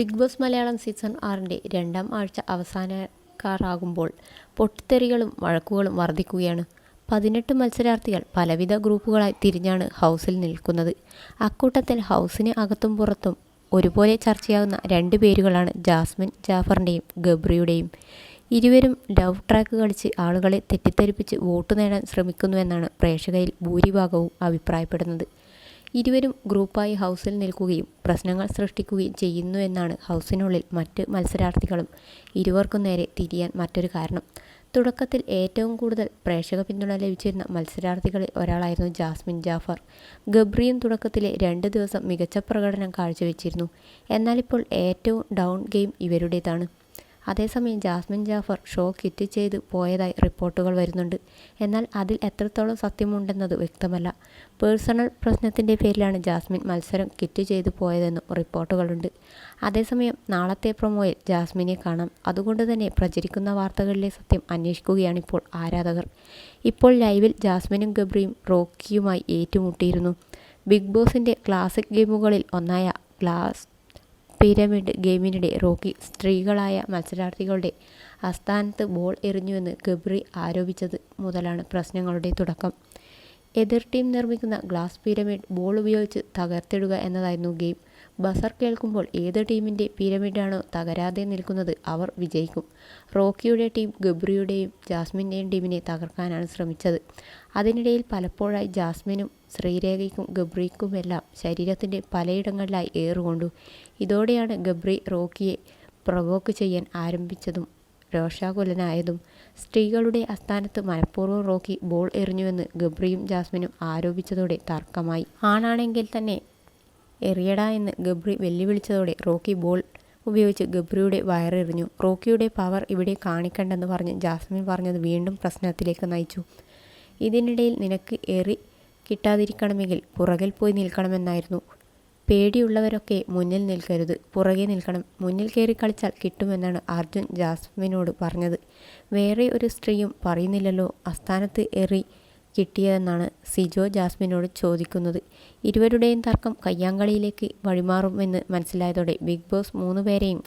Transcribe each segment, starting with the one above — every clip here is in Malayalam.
ബിഗ് ബോസ് മലയാളം സീസൺ ആറിന്റെ രണ്ടാം ആഴ്ച അവസാനക്കാറാകുമ്പോൾ പൊട്ടിത്തെറികളും വഴക്കുകളും വർദ്ധിക്കുകയാണ് പതിനെട്ട് മത്സരാർത്ഥികൾ പലവിധ ഗ്രൂപ്പുകളായി തിരിഞ്ഞാണ് ഹൗസിൽ നിൽക്കുന്നത്. അക്കൂട്ടത്തിൽ ഹൗസിന് അകത്തും പുറത്തും ഒരുപോലെ ചർച്ചയാകുന്ന രണ്ട് പേരുകളാണ് ജാസ്മിൻ ജാഫറിന്റെയും ഗബ്രിയുടെയും. ഇരുവരും ലവ് ട്രാക്ക് കളിച്ച് ആളുകളെ തെറ്റിദ്ധരിപ്പിച്ച് വോട്ട് നേടാൻ ശ്രമിക്കുന്നുവെന്നാണ് പ്രേക്ഷകയിൽ ഭൂരിഭാഗവും അഭിപ്രായപ്പെടുന്നത്. ഇരുവരും ഗ്രൂപ്പായി ഹൗസിൽ നിൽക്കുകയും പ്രശ്നങ്ങൾ സൃഷ്ടിക്കുകയും ചെയ്യുന്നു എന്നാണ് ഹൗസിനുള്ളിൽ മറ്റ് മത്സരാർത്ഥികളും. ഇരുവർക്കും നേരെ തിരിയാൻ മറ്റൊരു കാരണം. തുടക്കത്തിൽ ഏറ്റവും കൂടുതൽ പ്രേക്ഷക പിന്തുണ ലഭിച്ചിരുന്ന മത്സരാർത്ഥികളിൽ ഒരാളായിരുന്നു ജാസ്മിൻ ജാഫർ. ഗബ്രിയും തുടക്കത്തിലെ രണ്ട് ദിവസം മികച്ച പ്രകടനം കാഴ്ചവെച്ചിരുന്നു. എന്നാലിപ്പോൾ ഏറ്റവും ഡൗൺ ഗെയിം ഇവരുടേതാണ്. അതേസമയം ജാസ്മിൻ ജാഫർ ഷോ കിറ്റ് ചെയ്ത് പോയതായി റിപ്പോർട്ടുകൾ വരുന്നുണ്ട്. എന്നാൽ അതിൽ എത്രത്തോളം സത്യമുണ്ടെന്നത് വ്യക്തമല്ല. പേഴ്സണൽ പ്രശ്നത്തിന്റെ പേരിലാണ് ജാസ്മിൻ മത്സരം കിറ്റ് ചെയ്ത് പോയതെന്നും റിപ്പോർട്ടുകളുണ്ട്. അതേസമയം നാളത്തെ പ്രൊമോയിൽ ജാസ്മിനെ കാണാം. അതുകൊണ്ട് തന്നെ പ്രചരിക്കുന്ന വാർത്തകളിലെ സത്യം അന്വേഷിക്കുകയാണിപ്പോൾ ആരാധകർ. ഇപ്പോൾ ലൈവിൽ ജാസ്മിനും ഗബ്രിയും റോക്കിയുമായി ഏറ്റുമുട്ടിയിരുന്നു. ബിഗ് ബോസിന്റെ ക്ലാസിക് ഗെയിമുകളിൽ ഒന്നായ ഗ്ലാസ് പിരമിഡ് ഗെയിമിനിടെ റോക്കി സ്ത്രീകളായ മത്സരാർത്ഥികളുടെ ആസ്ഥാനത്ത് ബോൾ എറിഞ്ഞുവെന്ന് ഗബ്രി ആരോപിച്ചത് മുതലാണ് പ്രശ്നങ്ങളുടെ തുടക്കം. എതിർ ടീം നിർമ്മിക്കുന്ന ഗ്ലാസ് പിരമിഡ് ബോൾ ഉപയോഗിച്ച് തകർത്തിടുക എന്നതായിരുന്നു ഗെയിം. ബസർ കേൾക്കുമ്പോൾ ഏത് ടീമിന്റെ പിരമിഡാണോ തകരാതെ നിൽക്കുന്നത് അവർ വിജയിക്കും. റോക്കിയുടെ ടീം ഗബ്രിയുടെയും ജാസ്മിന്റെയും ടീമിനെ തകർക്കാനാണ് ശ്രമിച്ചത്. അതിനിടയിൽ പലപ്പോഴായി ജാസ്മിനും ശ്രീരേഖയ്ക്കും ഗബ്രിക്കുമെല്ലാം ശരീരത്തിന്റെ പലയിടങ്ങളിലായി ഏറുകൊണ്ടു. ഇതോടെയാണ് ഗബ്രി റോക്കിയെ പ്രവോക്ക് ചെയ്യാൻ ആരംഭിച്ചതും രോഷാകുലനായതും. സ്ത്രീകളുടെ അസ്ഥാനത്ത് മനഃപൂർവം റോക്കി ബോൾ എറിഞ്ഞുവെന്ന് ഗബ്രിയും ജാസ്മിനും ആരോപിച്ചതോടെ തർക്കമായി. ആണാണെങ്കിൽ തന്നെ എറിയടാ എന്ന് ഗബ്രി വെല്ലുവിളിച്ചതോടെ റോക്കി ബോൾ ഉപയോഗിച്ച് ഗബ്രിയുടെ വയറെറിഞ്ഞു റോക്കിയുടെ പവർ ഇവിടെ കാണിക്കണ്ടെന്ന് പറഞ്ഞ് ജാസ്മിൻ പറഞ്ഞത് വീണ്ടും പ്രശ്നത്തിലേക്ക് നയിച്ചു. ഇതിനിടയിൽ നിനക്ക് എറി കിട്ടാതിരിക്കണമെങ്കിൽ പുറകിൽ പോയി നിൽക്കണമെന്നായിരുന്നു. പേടിയുള്ളവരൊക്കെ മുന്നിൽ നിൽക്കരുത്. പുറകെ നിൽക്കണം. മുന്നിൽ കയറി കളിച്ചാൽ കിട്ടുമെന്നാണ് അർജുൻ ജാസ്മിനോട് പറഞ്ഞത്. വേറെ ഒരു സ്ത്രീയും പറയുന്നില്ലല്ലോ അസ്ഥാനത്ത് എറി കിട്ടിയതെന്നാണ് സിജോ ജാസ്മിനോട് ചോദിക്കുന്നത്. ഇരുവരുടെയും തർക്കം കയ്യാങ്കളിയിലേക്ക് വഴിമാറുമെന്ന് മനസ്സിലായതോടെ ബിഗ് ബോസ് മൂന്ന് പേരെയും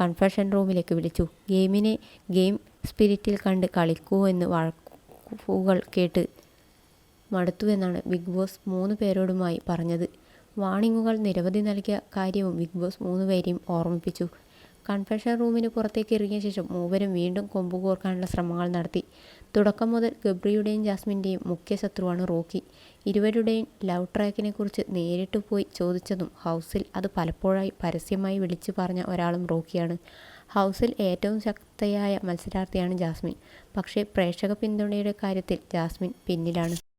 കൺഫഷൻ റൂമിലേക്ക് വിളിച്ചു. ഗെയിമിനെ ഗെയിം സ്പിരിറ്റിൽ കണ്ട് കളിക്കൂ എന്ന് വഴക്കുകൾ കേട്ട് മടുത്തുവെന്നാണ് ബിഗ് ബോസ് മൂന്ന് പേരോടുമായി പറഞ്ഞത്. വാണിങ്ങുകൾ നിരവധി നൽകിയ കാര്യവും ബിഗ് ബോസ് മൂന്ന് പേരെയും ഓർമ്മിപ്പിച്ചു. കൺഫെഷൻ റൂമിന് പുറത്തേക്ക് ഇറങ്ങിയ ശേഷം മൂവരും വീണ്ടും കൊമ്പ് കോർക്കാനുള്ള ശ്രമങ്ങൾ നടത്തി. തുടക്കം മുതൽ ഗബ്രിയുടെയും ജാസ്മിന്റെയും മുഖ്യ ശത്രുവാണ് റോക്കി. ഇരുവരുടെയും ലവ് ട്രാക്കിനെ കുറിച്ച് നേരിട്ട് പോയി ചോദിച്ചതും ഹൗസിൽ അത് പലപ്പോഴായി പരസ്യമായി വിളിച്ചു പറഞ്ഞ ഒരാളും റോക്കിയാണ്. ഹൗസിൽ ഏറ്റവും ശക്തയായ മത്സരാർത്ഥിയാണ് ജാസ്മിൻ. പക്ഷേ പ്രേക്ഷക പിന്തുണയുടെ കാര്യത്തിൽ ജാസ്മിൻ പിന്നിലാണ്.